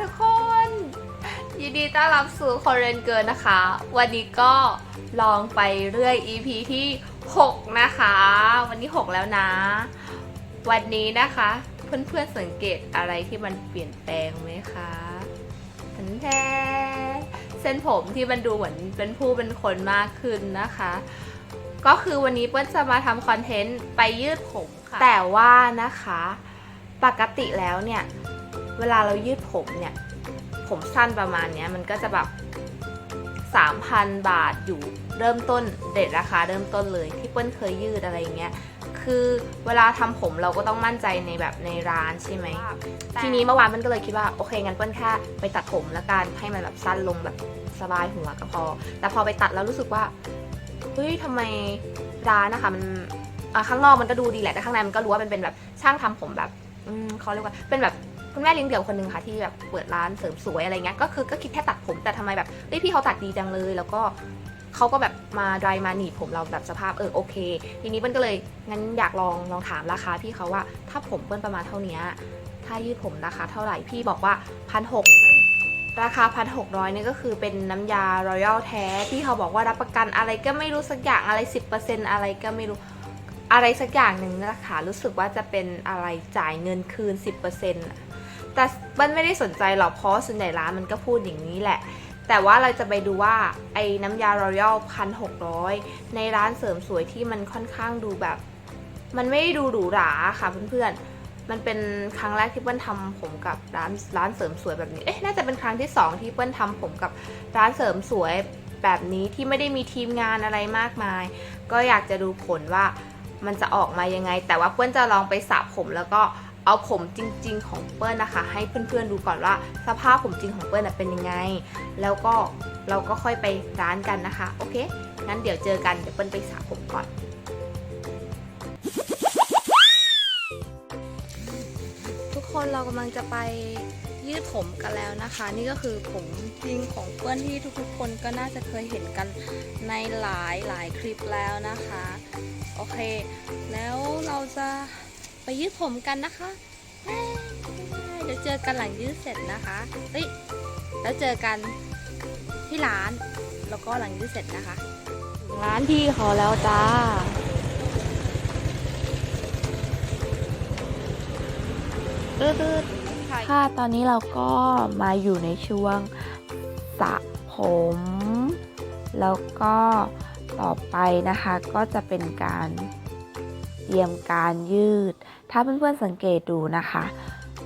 ทุกคน ยินดีต้อนรับสู่คนเรนเกินนะคะ วันนี้ก็ลองไปเรื่อย EP ที่ 6 นะคะ วันนี้ 6 แล้วนะ วันนี้นะคะ เพื่อนๆสังเกตอะไรที่มันเปลี่ยนแปลงไหมคะทันแท้เส้นผมที่มันดูเหมือนเป็นผู้เป็นคนมากขึ้นนะคะ ก็คือวันนี้เปิ้ลจะมาทำคอนเทนต์ไปยืดผมค่ะ แต่ว่านะคะ ปกติแล้วเนี่ย เวลาเรายืดผมเนี่ย ผมสั้นประมาณเนี้ยมันก็จะแบบ 3,000 บาทอยู่เริ่มต้นเด็ดราคาเริ่มต้นเลยที่เปิ้ลเคยยืดอะไรอย่างเงี้ยคือเวลาทำผมเราก็ต้องมั่นใจในแบบในร้านใช่ไหมทีนี้เมื่อวานเปิ้ลก็เลยคิดว่าโอเคงั้นเปิ้ลแค่ไปตัดผมแล้วกันให้มันแบบสั้นลงแบบสบายหัวก็พอ แต่พอไปตัดแล้วรู้สึกว่าเฮ้ยทำไมร้านนะคะมันอะข้างนอกมันก็ดูดีแหละแต่ข้างในมันก็รู้ว่ามันเป็นแบบช่างทำผมแบบอืมเขาเรียกว่าเป็นแบบ คุณแม่เลี้ยงเดี่ยวคนหนึ่งค่ะที่แบบเปิดร้านเสริมสวยอะไรเงี้ยก็คือก็คิดแค่ตัดผมแต่ทำไมแบบเฮ้ยพี่เขาตัดดีจังเลย แล้วก็เขาก็แบบมาดรายมาหนีบผมเราแบบสภาพเออโอเค ทีนี้เปิ้ลก็เลยงั้นอยากลองลองถามราคาพี่เขาว่าถ้าผมเปิ้ลประมาณเท่านี้ถ้ายืดผมราคาเท่าไหร่พี่บอกว่าพันหกราคาพันหกร้อยนี่ก็คือเป็นน้ำยารอยัลแท้ที่เขาบอกว่ารับประกันอะไรก็ไม่รู้สักอย่างอะไร 10%อะไรก็ไม่รู้อะไรสักอย่างหนึ่งนะคะรู้สึกว่าจะเป็นอะไรจ่ายเงินคืน 10%น่ะ แต่มันไม่ได้สนใจหรอกเพราะส่วนใหญ่ร้านมันก็พูดอย่างนี้แหละ แต่ว่าเราจะไปดูว่าไอ้น้ำยารอยัลพันหกร้อยในร้านเสริมสวยที่มันค่อนข้างดูแบบ มันไม่ได้ดูหรูหราค่ะเพื่อนๆ มันเป็นครั้งแรกที่เปิ้ลทำผมกับร้านร้านเสริมสวยแบบนี้ เอ๊ะน่าจะเป็นครั้งที่สองที่เปิ้ลทำผมกับร้านเสริมสวยแบบนี้ที่ไม่ได้มีทีมงานอะไรมากมาย ก็อยากจะดูผลว่ามันจะออกมายังไง แต่ว่าเปิ้ลจะลองไปสระผมแล้วก็ เอาผมจริง ๆ ของเปิ้ลนะคะ ให้เพื่อนๆดูก่อนว่าสภาพผมจริงของเปิ้ลน่ะเป็นยังไง แล้วก็เราก็ค่อยไปร้านกันนะคะ โอเค งั้นเดี๋ยวเจอกัน เดี๋ยวเปิ้ลไปสระผมก่อน ทุกคนเรากำลังจะไปยืดผมกันแล้วนะคะ นี่ก็คือผมจริงของเปิ้ลที่ทุกๆ คนก็น่าจะเคยเห็นกันในหลายหลายคลิปแล้วนะคะ โอเค แล้วเราจะ ไปยืดผมกันนะคะเอ้ยเดี๋ยวเจอกันหลังยืดเสร็จนะคะเฮ้ยแล้วเจอกันที่ร้านแล้วก็หลังยืดเสร็จนะคะถึงร้านพี่เขาแล้วจ้าค่ะตอนนี้เราก็มาอยู่ในช่วงสระผม แล้วก็ต่อไปนะคะก็จะเป็นการ เตรียมการยืด ถ้าเพื่อนๆสังเกตดูนะคะ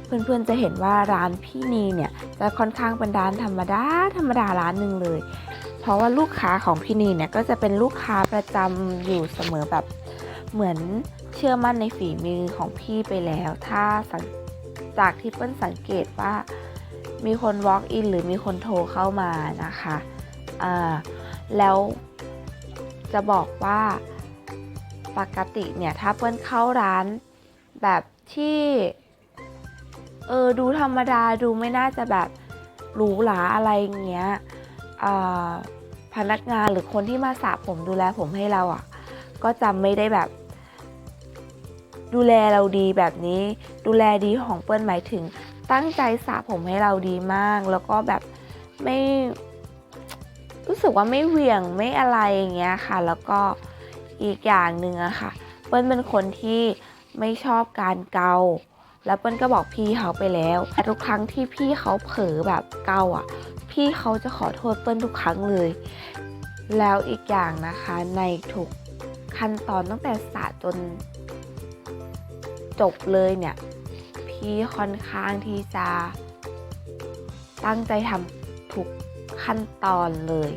เพื่อนๆจะเห็นว่าร้านพี่นีเนี่ยจะค่อนข้างเป็นร้านธรรมดาธรรมดาร้านหนึ่งเลย เพราะว่าลูกค้าของพี่นีเนี่ยก็จะเป็นลูกค้าประจำอยู่เสมอแบบเหมือนเชื่อมั่นในฝีมือของพี่ไปแล้ว ถ้าจากที่เปิ้ลสังเกตว่ามีคน walk in หรือมีคนโทรเข้ามานะคะอ่าแล้วจะบอกว่า ปกติเนี่ยถ้าเปิ้ลเข้าร้านแบบที่เออดูธรรมดาดูไม่น่าจะแบบหรูหราอะไรเงี้ยพนักงานหรือคนที่มาสระผมดูแลผมให้เราอะ่ะ ก็จะไม่ได้แบบ ดูแลเราดีแบบนี้ ดูแลดีของเปิ้ลหมายถึง ตั้งใจสระผมให้เราดีมาก แล้วก็แบบไม่รู้สึกว่าไม่เหวี่ยงไม่อะไรอย่างเงี้ยค่ะ แล้วก็ อีกอย่างหนึ่งอะค่ะ เปิ้ลเป็นคนที่ไม่ชอบการเกา แล้วเปิ้ลก็บอกพี่เขาไปแล้วแต่ทุกครั้งที่พี่เขาเผลอแบบเกาอะพี่เขาจะขอโทษเปิ้ลทุกครั้งเลย แล้วอีกอย่างนะคะในทุกขั้นตอนตั้งแต่สระจนจบเลยเนี่ย พี่ค่อนข้างที่จะตั้งใจทำทุกขั้นตอนเลย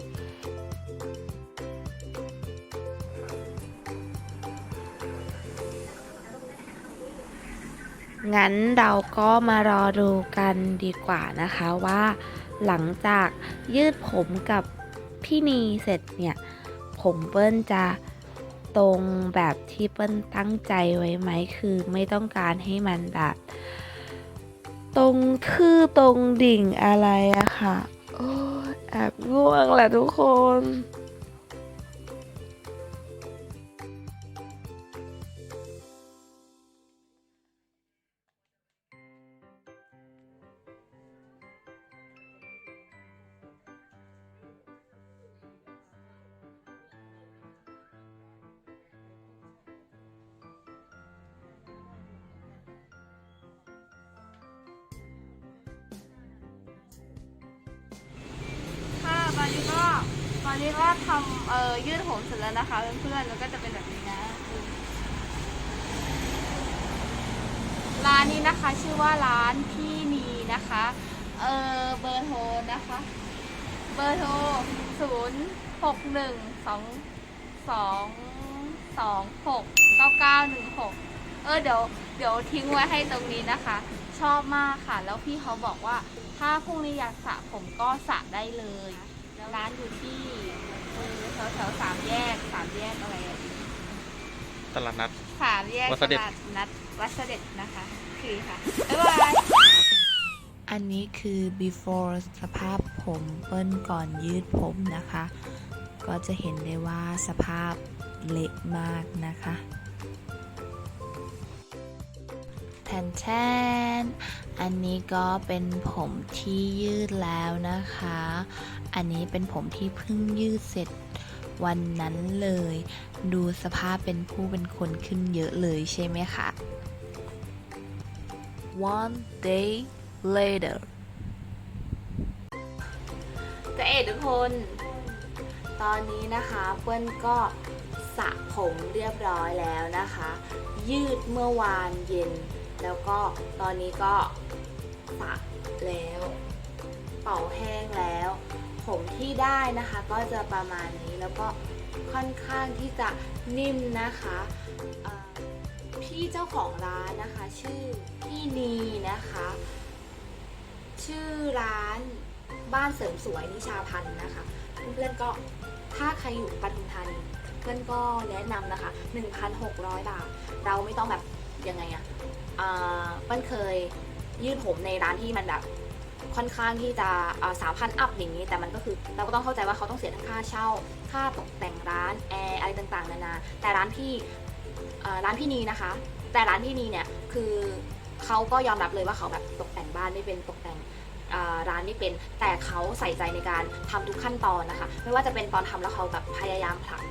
งั้นเราก็มารอดูกันดีกว่านะคะว่าหลังจากยืดผมกับพี่นีเสร็จเนี่ย ผมเปิ้ลจะตรงแบบที่เปิ้ลตั้งใจไว้ไหมคือไม่ต้องการให้มันแบบ ตรงทื่อตรงดิ่งอะไรอะค่ะ โอ้แอบง่วงแหละทุกคน อนี้ก็ทำเอ่อยืดผมเสร็จแล้วนะคะเพื่อนๆแล้วก็จะเป็นแบบนี้นะ ร้านนี้นะคะชื่อว่าร้านพี่นีนะคะเออเบอร์โทรนะคะ เบอร์โทรศูนย์หกหนึ่งสองสองสองหกเก้าเก้าหนึ่งหกเออเดี๋ยวเดี๋ยวทิ้งไว้ให้ตรงนี้นะคะ ชอบมากค่ะ แล้วพี่เขาบอกว่า ถ้าพรุ่งนี้อยากสระผมก็สระได้เลย ร้านอยู่ที่เออแถวแถวๆสามแยกสามแยกอะไรอะตลาดนัด สามแยกวัดเสด็จ ตลาดนัดวัดเสด็จนะคะคือค่ะบ๊ายบาย อันนี้คือ before สภาพผมเปิ้ลก่อนยืดผมนะคะ ก็จะเห็นได้ว่าสภาพเละมากนะคะ แทนแทนอันนี้ก็เป็นผมที่ยืดแล้วนะคะ อันนี้เป็นผมที่เพิ่งยืดเสร็จวันนั้นเลย ดูสภาพเป็นผู้เป็นคนขึ้นเยอะเลยใช่ไหมคะ one day later จะเอ็ดทุกคน ตอนนี้นะคะเปิ้ลก็สระผมเรียบร้อยแล้วนะคะ ยืดเมื่อวานเย็น แล้วก็ตอนนี้ก็สระแล้ว เป่าแห้งแล้ว ผมที่ได้นะคะก็จะประมาณนี้แล้วก็ค่อนข้างที่จะนิ่มนะคะพี่เจ้าของร้านนะคะ ชื่อพี่นีนะคะ ชื่อร้านบ้านเสริมสวยนิชาพันธ์นะคะ เพื่อนๆก็ถ้าใครอยู่ปทุมธานีเพื่อนก็แนะนำนะคะ 1,600 บาท เราไม่ต้องแบบ ยังไงอะอ่าเปิ้ลเคยยืดผมในร้านที่มันแบบค่อนข้างที่จะสามพันอัพอย่างนี้ แต่มันก็คือเราก็ต้องเข้าใจว่าเขาต้องเสียทั้งค่าเช่า ค่าตกแต่งร้านแอร์อะไรต่างๆนานาแต่ร้านพี่ร้านพี่นีนะคะ แต่ร้านพี่นีเนี่ยคือเขาก็ยอมรับเลยว่าเขาแบบตกแต่งบ้านไม่เป็นตกแต่งร้านไม่เป็น แต่เขาใส่ใจในการทำทุกขั้นตอนนะคะ ไม่ว่าจะเป็นตอนทำแล้วเขาแบบพยายามผลัก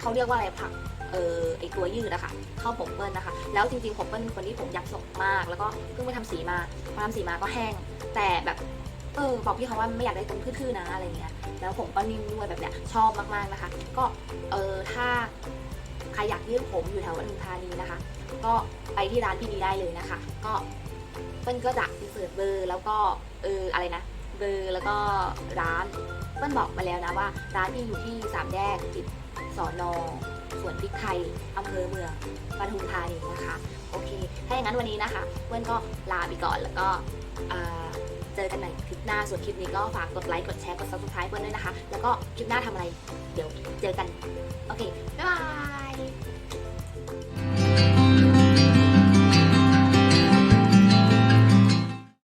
เขาเรียกว่าอะไรผลัก เออไอตัวยืดนะคะเข้าผมเปิ้ลนะคะ แล้วจริงๆผมเปิ้ลเป็นคนที่ผมอยากสกมาก แล้วก็เพิ่งไปทำสีมาพอทำสีมาก็แห้ง แต่แบบเออบอกพี่เขาว่าไม่อยากได้ตรงทื่อๆนะอะไรเงี้ยแล้วผมก็นิ่มด้วยแบบเนี้ยชอบมากๆนะคะ ก็เออถ้าใครอยากยืดผมอยู่แถวปทุมธานีนะคะ ก็ไปที่ร้านพี่นี้ได้เลยนะคะ ก็เปิ้ลก็จะเสิร์ตเบอร์แล้วก็เอออะไรนะเบอร์แล้วก็ร้านเปิ้ลบอกมาแล้วนะว่า ร้านที่อยู่ที่สามแยกติดสอนอ สวนพริกไทยอำเภอเมืองปทุมธานีนะคะ โอเค ถ้าอย่างนั้นวันนี้นะคะเพื่อนก็ลาไปก่อนแล้วก็เจอกันใหม่คลิปหน้าส่วนคลิปนี้ก็ฝากกดไลค์กดแชร์กด subscribe เปิ้ลด้วยนะคะ แล้วก็คลิปหน้าทำอะไร เดี๋ยวเจอกัน โอเค บ๊ายบาย